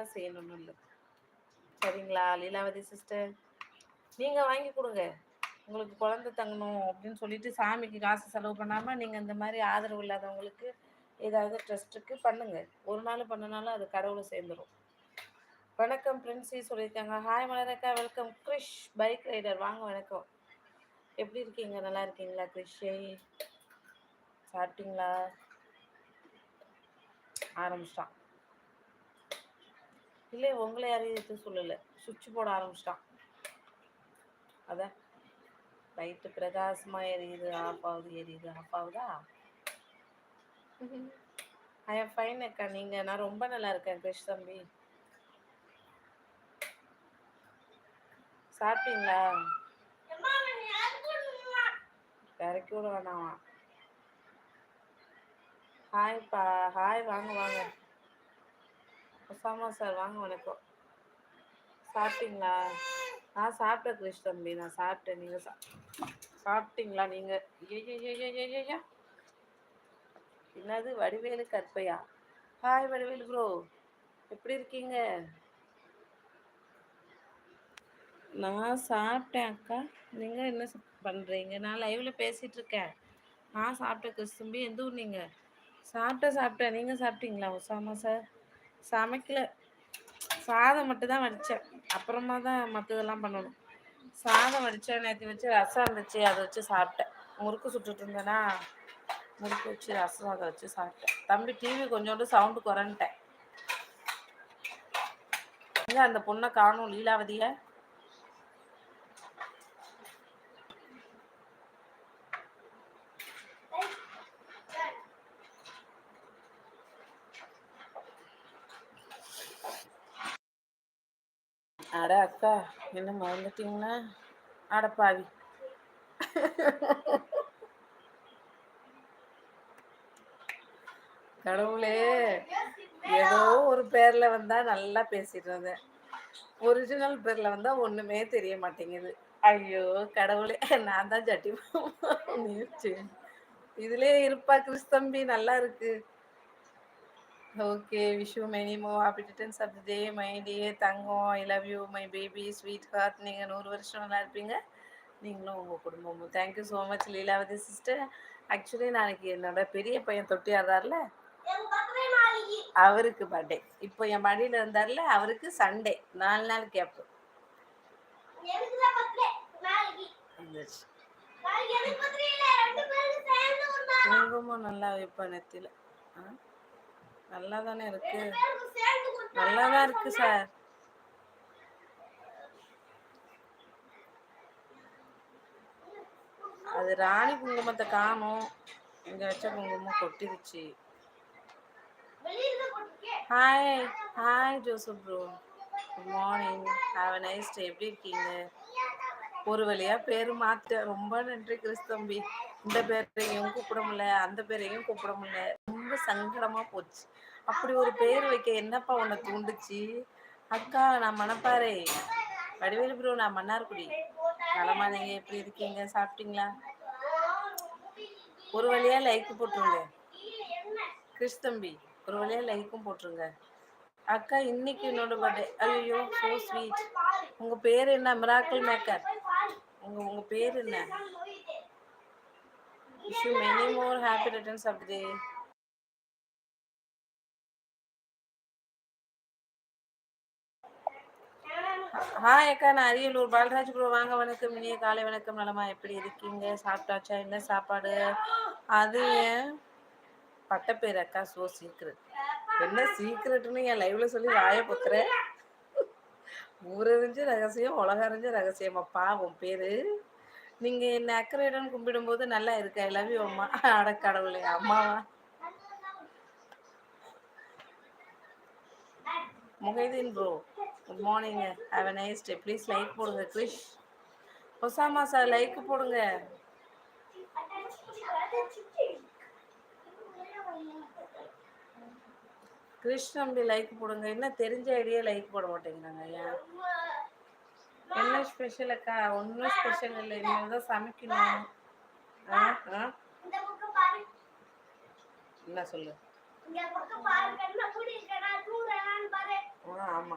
தான் செய்யணும்னு இல்லை. சரிங்களா லீலாவதி சிஸ்டர் நீங்கள் வாங்கி கொடுங்க. உங்களுக்கு குழந்தை தங்கணும் அப்படின்னு சொல்லிட்டு சாமிக்கு காசு செலவு பண்ணாமல் நீங்கள் இந்த மாதிரி ஆதரவு இல்லாதவங்களுக்கு ஏதாவது ட்ரஸ்ட்டுக்கு பண்ணுங்கள் ஒரு நாள் பண்ணனாலும் அது கடவுளை சேர்ந்துடும் வணக்கம் பிரின்ஸி சொல்லியிருக்காங்க. ஹாய் மலரக்கா வெல்கம் கிரிஷ் பைக் ரைடர் வாங்க வணக்கம். எப்படி இருக்கீங்க? நல்லா இருக்கீங்களா கிரிஷே? சாப்பிட்டீங்களா? ஆரம்பிச்சிட்டான். இல்லை உங்களை யாரையும் எதுவும் சொல்லலை. சுவிட்ச் போட ஆரம்பிச்சிட்டான். அதான் லைட்டு பிரகாசமாக எரியுது ஆஃப் ஆகுது எரியுது ஆஃப் ஆகுதா? ஐ ஃபைன் அக்கா நீங்கள் நான் ரொம்ப நல்லா இருக்கேன் கிருஷ் தம்பி. சாப்பிட்டீங்களா? இறக்கி விட வேணாமா ஹாய்ப்பா ஹாய் வாங்க வாங்க. ஒசாமா சார் வாங்க வணக்கம். சாப்பிட்டீங்களா? நான் சாப்பிட்டேன் கிருஷ் தம்பி நான் சாப்பிட்டேன். நீங்கள் சா சாப்பிட்டீங்களா நீங்கள் ஐயா என்னது வடிவேலு கற்பையா? ஹாய் வடிவேலு ப்ரோ எப்படி இருக்கீங்க? நான் சாப்பிட்டேன் அக்கா. நீங்கள் என்ன பண்ணுறீங்க நான் லைவில் பேசிகிட்ருக்கேன் நான் சாப்பிட்டேன் கிறிஸ் தம்பி. எந்த ஊர் நீங்கள் சாப்பிட்டேன் சாப்பிட்டேன். நீங்கள் சாப்பிட்டீங்களா? உசாமா சார்? சமைக்கல. சாதம் மட்டும் தான் வடித்தேன் அப்புறமா தான் மற்றதெல்லாம் பண்ணணும். சாதம் வடித்தேன் நேற்று வச்சு ரசம் இருந்துச்சு அதை வச்சு சாப்பிட்டேன். முறுக்கு சுட்டுட்டு இருந்தேன்னா முறுக்கு வச்சு ரசம் அதை வச்சு சாப்பிட்டேன். தம்பி டிவி கொஞ்சோண்டு சவுண்டு குறைன்ட்டேன் அந்த பொண்ணை காணும் லீலாவதியை? அட அக்கா என்ன மறந்துட்டீங்களா அடப்பாவி கடவுளே ஏதோ ஒரு பேர்ல வந்தா நல்லா பேசிட்டு இருந்தேன் ஒரிஜினல் பேர்ல வந்தா ஒண்ணுமே தெரிய மாட்டேங்குது. ஐயோ கடவுளே நான் தான் சட்டி இதுலயே இருப்பா கிறிஸ்தம்பி நல்லா இருக்கு. Okay wish many more happy returns of the day my dear Thangam I love you my baby sweetheart நீங்கள் நூறு வருஷம் நல்லா இருப்பீங்க. நீங்களும் உங்கள் குடும்பமும். Thank you so much Leelavathi sister actually நாளைக்கு என்னோட பெரிய பையன் தொட்டியாடுறாருல அவருக்கு பர்த்டே இப்போ என் மடியில் இருந்தார்ல அவருக்கு சண்டே நாலு நாள் கேப்பு குங்குமம் நல்லா வைப்பேன் நெத்தியில. ஆ? நல்லா தானே இருக்கு நல்லா தான் இருக்கு சார். அது ராணி குங்குமத்தை காணும். இங்க வச்ச குங்குமம் கொட்டிருச்சு. Hi hi Joseph bro good morning have a nice day எப்படி இருக்கீங்க? ஒரு வழியா பேர் மாத்திட்டேன் ரொம்ப நன்றி கிறிஸ்தம்பி. இந்த பேரையும் கூப்பிட முடியல அந்த பேரையும் கூப்பிட முடியல. ரொம்ப சங்கடமா போச்சு. அப்படி ஒரு பேர் வைக்க என்னப்பா உன்னை தூண்டுச்சு? அக்கா நான் மணப்பாறை. வடிவேலு ப்ரோ நான் மன்னார்குடி. நலமா நீங்க எப்படி இருக்கீங்க? சாப்பிட்டீங்களா? ஒரு வழியா லைக் போட்டுருங்க. கிறிஸ்தம்பி ஒரு வழியா லைக்கும் போட்டுருங்க. அக்கா இன்னைக்கு என்னோட பர்த்டே ஐயோ ஸோ ஸ்வீட் உங்க பேர் என்ன? மிராக்கிள் மேக்கர் உங்க உங்க பேர் என்ன? Wish many more happy returns of day hi அக்கா நான் அரியலூர். பாலராஜ் ப்ரோ வாங்க. வணக்கம். இனிய காலை வணக்கம். நலமா எப்படி இருக்கீங்க? சாப்பிட்டாச்சா? என்ன சாப்பாடு? அது ஏன்? பட்டப்பேர் அக்கா ஸோ சீக்ரெட் என்ன சீக்ரெட்னு என் லைவ்ல சொல்லி வாய பொத்துறேன் ஊரறிஞ்ச ரகசியம் உலக அறிஞ்ச ரகசியம் பேரு? நீங்க என்ன அக்கறையுடன் கும்பிடும்போது நல்லா இருக்க? ஐ லவ் யூ அம்மா. அட கடவுளே அம்மாவா? Mohideen bro good morning have a nice day please like போடுங்க கிரிஷ் ஒசாமா சார் லைக் போடுங்க. கிரிஷ் நம்பி லைக் போடுங்க. என்ன தெரிஞ்ச ஐடியா லைக் போட மாட்டேங்கிறாங்க ஐயா? என்ன ஸ்பெஷல் அக்கா? ஒன்றும் ஸ்பெஷல் இல்லை. இனிமேல் தான் சமைக்கணும். ஆ ஆ? என்ன சொல்லு? ஆ, ஆமா.